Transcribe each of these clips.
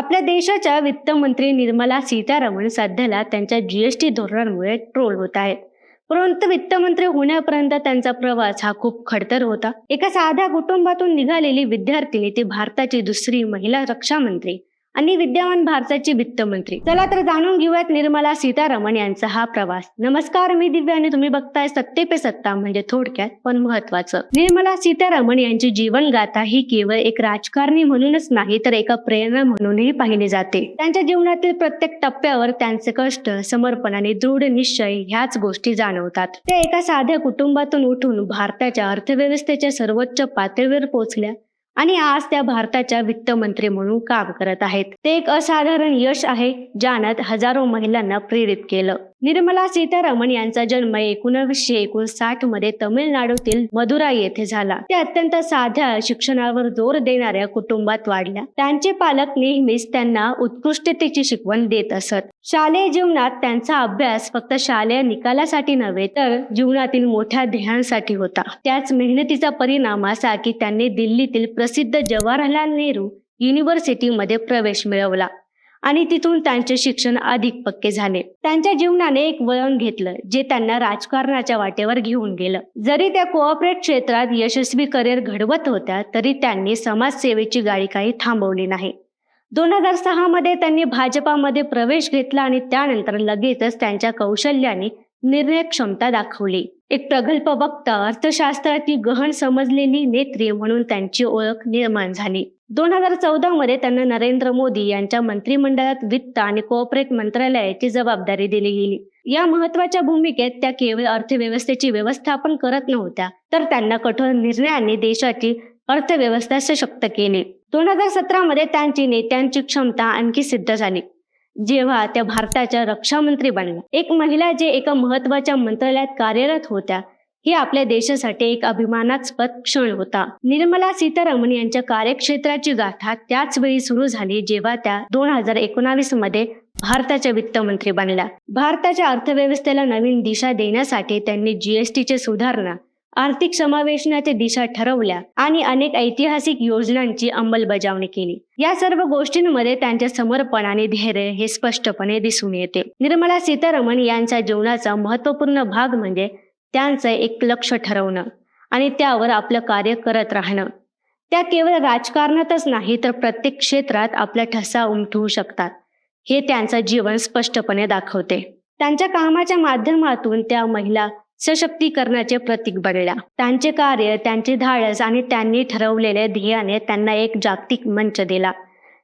आपल्या देशाच्या वित्तमंत्री निर्मला सीतारामन सध्याला त्यांच्या जीएसटी धोरणांमुळे ट्रोल होत आहेत. परंतु वित्तमंत्री होण्यापर्यंत त्यांचा प्रवास हा खूप खडतर होता. एका साध्या कुटुंबातून निघालेली विद्यार्थिनी ती भारताची दुसरी महिला रक्षामंत्री. आणि विद्यमान भारताचे वित्तमंत्री. चला तर जाणून घेऊयात निर्मला सीतारामन यांचा हा प्रवास. नमस्कार मी दिव्या आणि तुम्ही बघताय सत्ते पे सत्ता म्हणजे थोडक्यात पण महत्वाचं निर्मला सीतारामन यांची जीवनगाथा ही केवळ एक राजकारणी म्हणूनच नाही तर एका प्रेरणा म्हणूनही पाहिली जाते. त्यांच्या जीवनातील प्रत्येक टप्प्यावर त्यांचे कष्ट समर्पण आणि दृढ निश्चय ह्याच गोष्टी जाणवतात. त्या एका साध्या कुटुंबातून उठून भारताच्या अर्थव्यवस्थेच्या सर्वोच्च पातळीवर पोहोचल्या आणि आज त्या भारताच्या वित्तमंत्री म्हणून काम करत आहेत. ते एक असाधारण यश आहे ज्यानं हजारो महिलांना प्रेरित केलं. निर्मला सीतारामन यांचा जन्म एकोणीसशे एकोणसाठमध्ये तमिळनाडूतील मदुराई येथे झाला. ते अत्यंत साध्या शिक्षणावर जोर देणाऱ्या कुटुंबात वाढल्या. त्यांचे पालक नेहमीच त्यांना उत्कृष्टतेची शिकवण देत असत. शालेय जीवनात त्यांचा अभ्यास फक्त शालेय निकालासाठी नव्हे तर जीवनातील मोठ्या ध्येयांसाठी होता. त्याच मेहनतीचा परिणाम असा की त्यांनी दिल्लीतील प्रसिद्ध जवाहरलाल नेहरू युनिव्हर्सिटीमध्ये प्रवेश मिळवला. आणि तिथून त्यांचे शिक्षण अधिक पक्के झाले. त्यांच्या जीवनाने एक वळण घेतलं जे त्यांना राजकारणाच्या वाटेवर घेऊन गेलं. जरी त्या कोऑपरेट क्षेत्रात यशस्वी करिअर घडवत होत्या तरी त्यांनी समाजसेवेची गाडी काही थांबवली नाही. दोन हजार सहा मध्ये त्यांनी भाजपामध्ये प्रवेश घेतला आणि त्यानंतर लगेचच त्यांच्या कौशल्याने निर्णय क्षमता दाखवली. एक प्रगल्भ वक्ता अर्थशास्त्राची गहन समजलेली नेत्री म्हणून त्यांची ओळख निर्माण झाली. दोन हजार चौदा मध्ये त्यांना नरेंद्र मोदी यांच्या मंत्रिमंडळात वित्त आणि कोऑपरेट मंत्रालयाची जबाबदारी दिली गेली. या महत्त्वाच्या भूमिकेत त्या केवळ अर्थव्यवस्थेची व्यवस्थापन करत नव्हत्या तर त्यांना कठोर निर्णयांनी देशाची अर्थव्यवस्था सशक्त केली. दोन हजार सतरामध्ये त्यांची नेत्यांची क्षमता आणखी सिद्ध झाली. जेव्हा त्या भारताच्या रक्षामंत्री बनल्या. एक महिला जे एका महत्त्वाच्या मंत्रालयात कार्यरत होत्या हे आपल्या देशासाठी एक अभिमानास्पद क्षण होता. निर्मला सीतारामन यांच्या कार्यक्षेत्राची गाथा त्याच वेळी सुरू झाली जेव्हा त्या दोन हजार एकोणावीसमध्ये भारताच्या वित्तमंत्री बनल्या. भारताच्या अर्थव्यवस्थेला नवीन दिशा देण्यासाठी त्यांनी जीएसटीचे सुधारणा आर्थिक समावेशनाच्या दिशा ठरवल्या आणि अनेक ऐतिहासिक योजनांची अंमलबजावणी केली. या सर्व गोष्टींमध्ये त्यांच्या समर्पण आणि धैर्य हे स्पष्टपणे दिसून येते. निर्मला सीतारामन यांच्या जीवनाचा महत्त्वपूर्ण भाग म्हणजे त्यांचं एक लक्ष ठरवणं आणि त्यावर आपलं कार्य करत राहणं. त्या केवळ राजकारणातच नाही तर प्रत्येक क्षेत्रात आपला ठसा उमटवू शकतात. हे त्यांचं जीवन स्पष्टपणे दाखवते. त्यांच्या कामाच्या माध्यमातून त्या महिला सशक्तीकरणाचे प्रतीक बनल्या. त्यांचे कार्य त्यांचे धाडस आणि त्यांनी ठरवलेल्या ध्येयाने त्यांना एक जागतिक मंच दिला.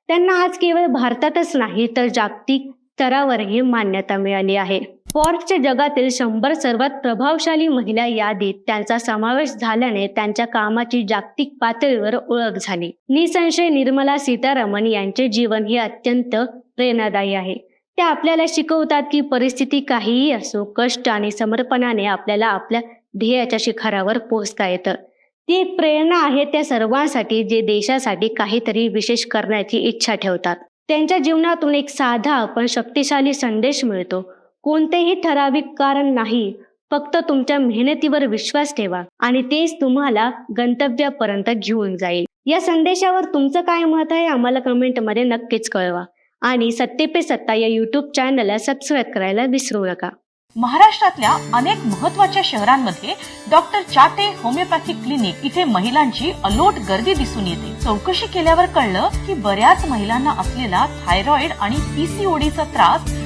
त्यांना आज केवळ भारतातच नाही तर जागतिक स्तरावरही मान्यता मिळाली आहे. फॉर्ब्सच्या जगातील शंभर सर्वात प्रभावशाली महिला यादीत त्यांचा समावेश झाल्याने त्यांच्या कामाची जागतिक पातळीवर ओळख झाली. निसंशय निर्मला सीतारामन यांचे जीवन हे अत्यंत प्रेरणादायी आहे. ते आपल्याला शिकवतात की परिस्थिती काहीही असो कष्ट आणि समर्पणाने आपल्याला आपल्या ध्येयाच्या शिखरावर पोहोचता येतं. ती एक प्रेरणा आहे त्या सर्वांसाठी जे देशासाठी काहीतरी विशेष करण्याची इच्छा ठेवतात. त्यांच्या जीवनातून एक साधा पण शक्तिशाली संदेश मिळतो. कोणतेही ठराविक कारण नाही. फक्त तुमच्या मेहनतीवर विश्वास ठेवा आणि तेच तुम्हाला गंतव्यापर्यंत घेऊन जाईल. या संदेशावर तुमचं काय मत आहे आम्हाला कमेंटमध्ये नक्कीच कळवा. आणि सत्ते पे सत्ता या युट्यूब चॅनलला सबस्क्राईब करायला विसरू नका. महाराष्ट्रातल्या अनेक महत्त्वाच्या शहरांमध्ये डॉक्टर चाटे होमिओपॅथिक क्लिनिक इथे महिलांची अलोट गर्दी दिसून येते. चौकशी केल्यावर कळलं की बऱ्याच महिलांना असलेला थायरॉइड आणि पीसीओडीचा त्रास